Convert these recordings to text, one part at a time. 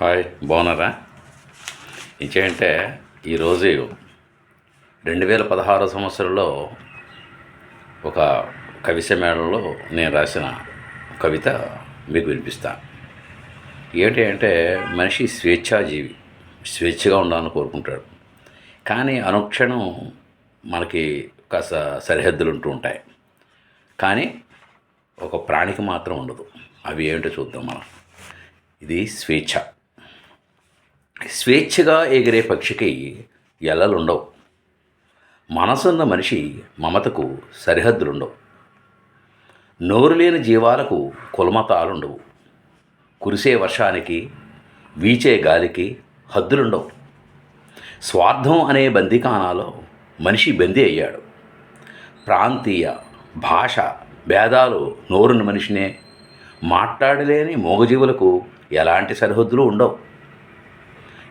Hi బాగున్నారా? ఇంకేంటే ఈరోజు రెండు వేల పదహారు సంవత్సరంలో ఒక కవిసమేళంలో నేను రాసిన కవిత మీకు వినిపిస్తాను ఏంటి అంటే మనిషి స్వేచ్ఛాజీవి స్వేచ్ఛగా ఉండాలని కోరుకుంటాడు. కానీ అనుక్షణం మనకి కాస్త సరిహద్దులు ఉంటూ ఉంటాయి. కానీ ఒక ప్రాణికి మాత్రం ఉండదు. అవి ఏంటో చూద్దాం మనం. ఇది స్వేచ్ఛ. స్వేచ్ఛగా ఎగిరే పక్షికి ఎల్లలుండవు మనసున్న మనిషి మమతకు సరిహద్దులుండవు. నోరు లేని జీవాలకు కులమతాలుండవు. కురిసే వర్షానికి వీచే గాలికి హద్దులుండవు. స్వార్థం అనే బందికానాలో మనిషి బందీ అయ్యాడు. ప్రాంతీయ భాష భేదాలు నోరుని మనిషినే. మాట్లాడలేని మూగజీవులకు ఎలాంటి సరిహద్దులు ఉండవు.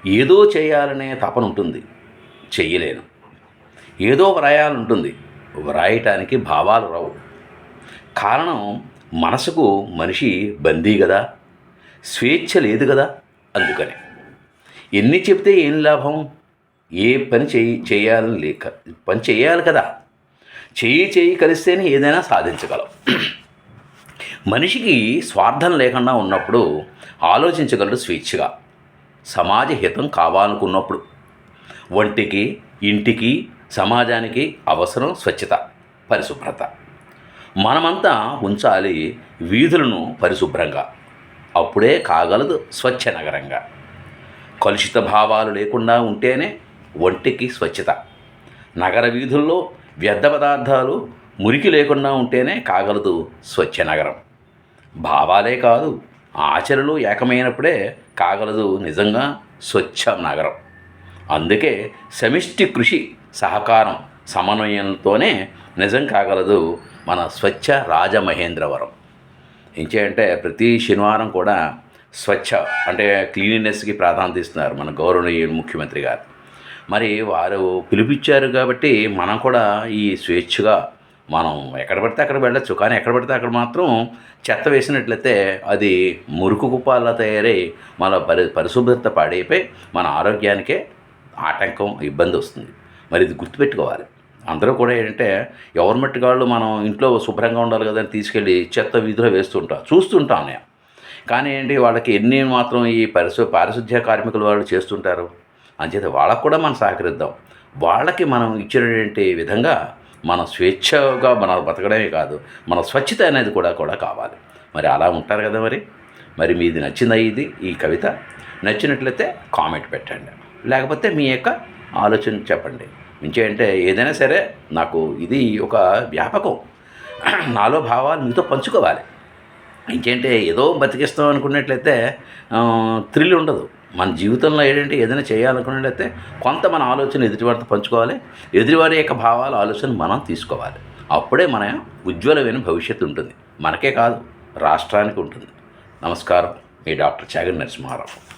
ఏదో చేయాలనే తపన ఉంటుంది. చెయ్యలేను. ఏదో వ్రాయాలంటుంది వ్రాయటానికి భావాలు రావు. కారణం మనసుకు మనిషి బందీ కదా స్వేచ్ఛ లేదు కదా అందుకని. ఎన్ని చెప్తే ఏం లాభం? ఏ పని చేయి చేయాలని లేక పని చేయాలి కదా. చెయ్యి చెయ్యి కలిస్తేనే ఏదైనా సాధించగలం. మనిషికి స్వార్థం లేకుండా ఉన్నప్పుడు ఆలోచించగలడు స్వేచ్ఛగా. సమాజ హితం కావాలనుకున్నప్పుడు ఒంటికి ఇంటికి సమాజానికి అవసరం స్వచ్ఛత పరిశుభ్రత. మనమంతా ఉంచాలి వీధులను పరిశుభ్రంగా. అప్పుడే కాగలదు స్వచ్ఛ నగరంగా. కలుషిత భావాలు లేకుండా ఉంటేనే ఒంటికి స్వచ్ఛత. నగర వీధుల్లో వ్యర్థ పదార్థాలు మురికి లేకుండా ఉంటేనే కాగలదు స్వచ్ఛ నగరం. భావాలే కాదు ఆచరణలు ఏకమైనప్పుడే కాగలదు నిజంగా స్వచ్ఛ నగరం. అందుకే సమిష్టి కృషి సహకారం సమన్వయంతోనే నిజం కాగలదు మన స్వచ్ఛ రాజమహేంద్రవరం. ఇంకేంటే ప్రతి శనివారం కూడా స్వచ్ఛ అంటే క్లీనినెస్కి ప్రాధాన్యత ఇస్తున్నారు మన గౌరవనీయులు ముఖ్యమంత్రి గారు. మరి వారు పిలిపించారు కాబట్టి మనం కూడా ఈ స్వేచ్ఛగా మనం ఎక్కడ పడితే అక్కడ వెళ్ళొచ్చు. కానీ ఎక్కడ పడితే అక్కడ మాత్రం చెత్త వేసినట్లయితే అది మురుకు కుప్పాలా తయారై మన పరి పరిశుభ్రత పాడైపోయి మన ఆరోగ్యానికే ఆటంకం ఇబ్బంది వస్తుంది. మరి ఇది గుర్తుపెట్టుకోవాలి. అందరూ కూడా ఏంటంటే ఎవరి మట్టి వాళ్ళు మనం ఇంట్లో శుభ్రంగా ఉండాలి కదా అని తీసుకెళ్ళి చెత్త వీధిలో వేస్తుంటాం. చూస్తుంటాం నేను కానీ ఏంటి వాళ్ళకి ఎన్ని మాత్రం ఈ పరిశు పారిశుద్ధ్య కార్మికులు వాళ్ళు చేస్తుంటారు? అంచేత వాళ్ళకు కూడా మనం సహకరిద్దాం. వాళ్ళకి మనం ఇచ్చినటువంటి విధంగా మన స్వేచ్ఛగా మన బతకడమే కాదు మన స్వచ్ఛత అనేది కూడా కూడా కావాలి. మరి అలా ఉంటారు కదా మరి? మరి మీది నచ్చిందా ఇది ఈ కవిత? నచ్చినట్లయితే కామెంట్ పెట్టండి. లేకపోతే మీ యొక్క ఆలోచన చెప్పండి. ఇంకేంటే ఏదైనా సరే నాకు ఇది ఒక వ్యాపకం. నాలో భావాలు మీతో పంచుకోవాలి. ఇంకేంటే ఏదో బతికిస్తాం అనుకున్నట్లయితే థ్రిల్ ఉండదు. మన జీవితంలో ఏంటంటే ఏదైనా చేయాలనుకున్నట్లయితే కొంత మన ఆలోచన ఎదుటివారితో పంచుకోవాలి. ఎదుటివారి యొక్క భావాల ఆలోచన మనం తీసుకోవాలి. అప్పుడే మన ఉజ్వలమైన భవిష్యత్తు ఉంటుంది. మనకే కాదు రాష్ట్రానికి ఉంటుంది. నమస్కారం. మీ డాక్టర్ చాగర్ నరసింహారావు.